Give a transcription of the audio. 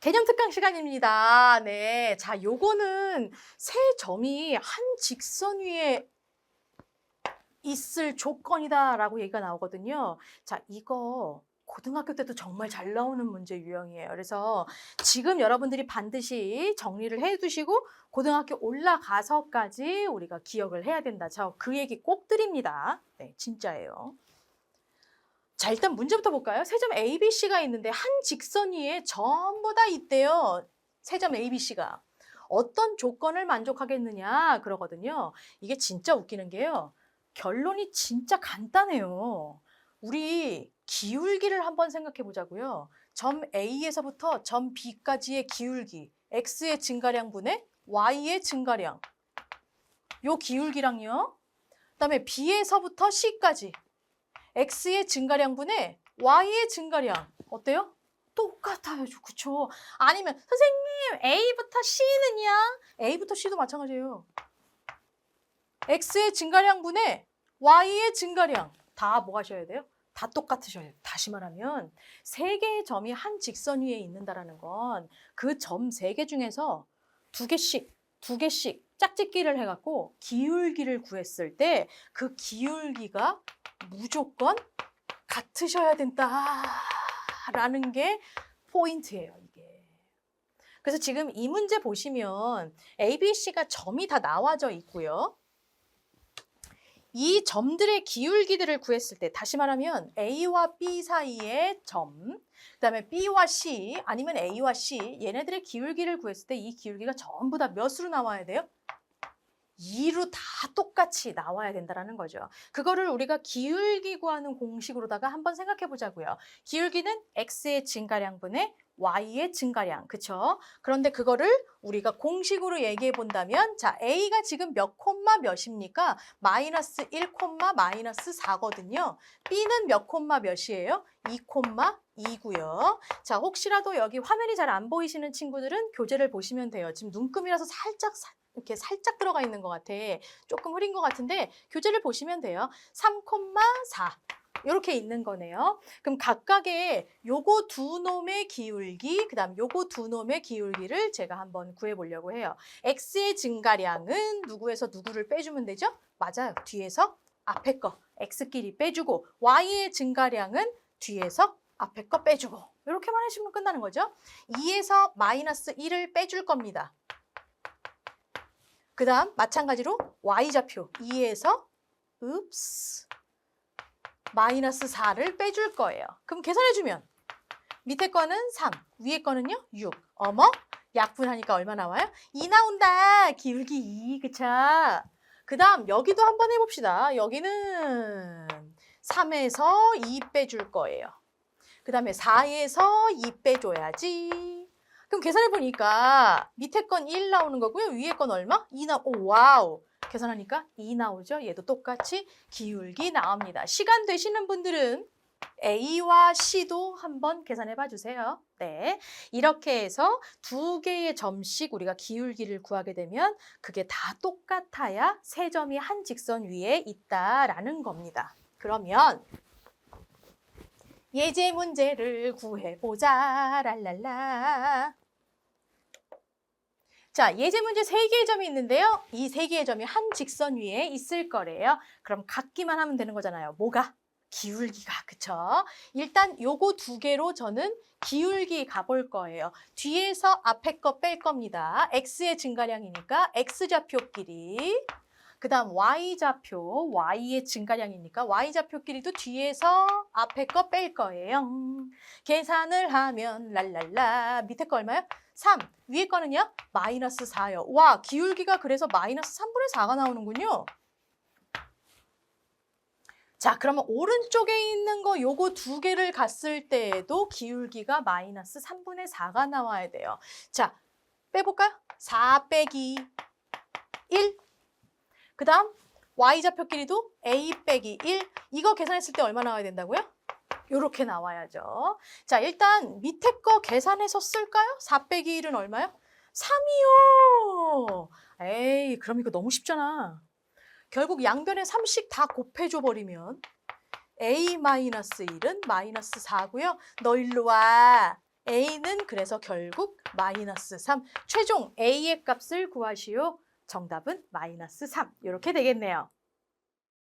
개념 특강 시간입니다. 네. 자, 요거는 세 점이 한 직선 위에 있을 조건이다라고 얘기가 나오거든요. 자, 이거 고등학교 때도 정말 잘 나오는 문제 유형이에요. 그래서 지금 여러분들이 반드시 정리를 해 두시고 고등학교 올라가서까지 우리가 기억을 해야 된다. 저 그 얘기 꼭 드립니다. 네, 진짜예요. 자, 일단 문제부터 볼까요? 세점 ABC가 있는데 한 직선 위에 전부 다 있대요. 세점 ABC가. 어떤 조건을 만족하겠느냐 그러거든요. 이게 진짜 웃기는 게요. 결론이 진짜 간단해요. 우리 기울기를 한번 생각해 보자고요. 점 A에서부터 점 B까지의 기울기, X의 증가량 분의 Y의 증가량. 요 기울기랑요. 그다음에 B에서부터 C까지 X의 증가량분의 Y의 증가량. 어때요? 똑같아요. 그쵸? 아니면 선생님 A부터 C는요? A부터 C도 마찬가지예요. X의 증가량분의 Y의 증가량. 다 뭐 하셔야 돼요? 다 똑같으셔야 돼요. 다시 말하면 세 개의 점이 한 직선 위에 있는다라는 건 그 점 세 개 중에서 두 개씩 두 개씩 짝짓기를 해갖고 기울기를 구했을 때 그 기울기가 무조건 같으셔야 된다라는 게 포인트예요, 이게. 그래서 지금 이 문제 보시면 A, B, C가 점이 다 나와져 있고요. 이 점들의 기울기들을 구했을 때 다시 말하면 A와 B 사이의 점, 그다음에 B와 C 아니면 A와 C 얘네들의 기울기를 구했을 때 이 기울기가 전부 다 몇으로 나와야 돼요? 2로 다 똑같이 나와야 된다는 거죠. 그거를 우리가 기울기 구 하는 공식으로다가 한번 생각해 보자고요. 기울기는 x의 증가량분의 y의 증가량, 그쵸? 그런데 그거를 우리가 공식으로 얘기해 본다면, 자, a가 지금 몇 콤마 몇입니까? 마이너스 1 콤마 마이너스 4거든요. b는 몇 콤마 몇이에요? 2 콤마 2고요. 자, 혹시라도 여기 화면이 잘 안 보이시는 친구들은 교재를 보시면 돼요. 지금 눈금이라서 살짝 사- 이렇게 살짝 들어가 있는 것 같아. 조금 흐린 것 같은데 교재를 보시면 돼요. 3,4 이렇게 있는 거네요. 그럼 각각의 요거 두 놈의 기울기, 그 다음 요거 두 놈의 기울기를 제가 한번 구해보려고 해요. x의 증가량은 누구에서 누구를 빼주면 되죠? 맞아요. 뒤에서 앞에 거 x끼리 빼주고 y의 증가량은 뒤에서 앞에 거 빼주고 이렇게만 해주면 끝나는 거죠. 2에서 마이너스 1을 빼줄 겁니다. 그 다음 마찬가지로 y좌표 2에서 읍스 마이너스 4를 빼줄 거예요. 그럼 계산해주면 밑에 거는 3, 위에 거는요 6. 어머 약분하니까 얼마 나와요? 2 나온다. 기울기 2, 그쵸? 그 다음 여기도 한번 해봅시다. 여기는 3에서 2 빼줄 거예요. 그 다음에 4에서 2 빼줘야지. 그럼 계산해 보니까 밑에 건 1 나오는 거고요. 위에 건 얼마? 2 나. 오 와우. 계산하니까 2 나오죠. 얘도 똑같이 기울기 나옵니다. 시간 되시는 분들은 A와 C도 한번 계산해 봐 주세요. 네. 이렇게 해서 두 개의 점씩 우리가 기울기를 구하게 되면 그게 다 똑같아야 세 점이 한 직선 위에 있다라는 겁니다. 그러면 예제 문제를 구해보자. 랄랄라. 자, 예제 문제 세 개의 점이 있는데요. 이 세 개의 점이 한 직선 위에 있을 거래요. 그럼 같기만 하면 되는 거잖아요. 뭐가? 기울기가, 그쵸? 일단 요거 두 개로 저는 기울기 가볼 거예요. 뒤에서 앞에 거 뺄 겁니다. x의 증가량이니까 x좌표 끼리. 그 다음 y좌표, y의 증가량이니까 y좌표끼리도 뒤에서 앞에 거 뺄 거예요. 계산을 하면 랄랄라 밑에 거 얼마요? 3. 위에 거는요? 마이너스 4요. 와 기울기가 그래서 마이너스 3분의 4가 나오는군요. 자 그러면 오른쪽에 있는 거 요거 두 개를 갔을 때에도 기울기가 마이너스 3분의 4가 나와야 돼요. 자 빼볼까요? 4 빼기 1. 그 다음 y좌표끼리도 a 빼기 1. 이거 계산했을 때 얼마 나와야 된다고요? 요렇게 나와야죠. 자, 일단 밑에 거 계산해서 쓸까요? 4 빼기 1은 얼마요? 3이요. 에이, 그럼 이거 너무 쉽잖아. 결국 양변에 3씩 다 곱해줘 버리면 a 마이너스 1은 마이너스 4고요. 너 일로 와. A는 그래서 결국 마이너스 3. 최종 A의 값을 구하시오. 정답은 마이너스 3. 이렇게 되겠네요.